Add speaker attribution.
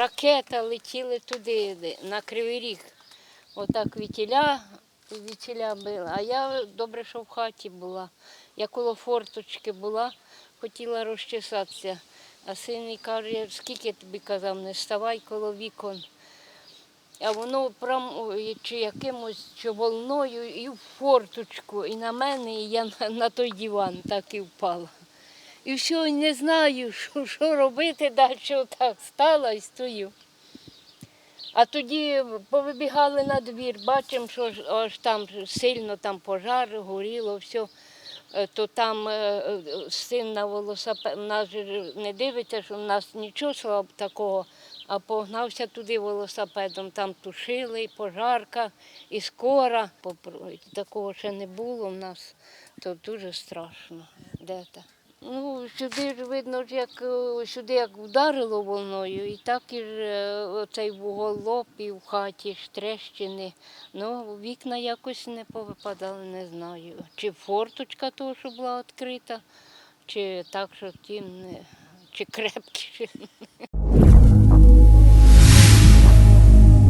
Speaker 1: ракета летіли туди, на Кривий Ріг. Отак вітіля, вітіля била. А я добре, що в хаті була. Я коло форточки була, хотіла розчесатися. А син каже, скільки тобі казав, не ставай коло вікон. А воно прям чи якимось чи волною і в форточку, і на мене, і я на той диван так і впала. І все, не знаю, що, що робити далі. Так стала і стою. А тоді повибігали на двір, бачимо, що аж там сильно там пожар, горіло, все. То там е, е, син на велосипед, нас не дивиться, що в нас нічого такого, а погнався туди велосипедом, там тушили, і пожарка, і скора. Такого ще не було в нас, то дуже страшно. Де та. Ну, сюди ж видно, як е, сюди як вдарило волною, і так і ж е, оцей вуголоп і в хаті ж трещини. Ну, вікна якось не повипадали, не знаю. Чи форточка того, що була відкрита, чи так, що тім, чи крепкі.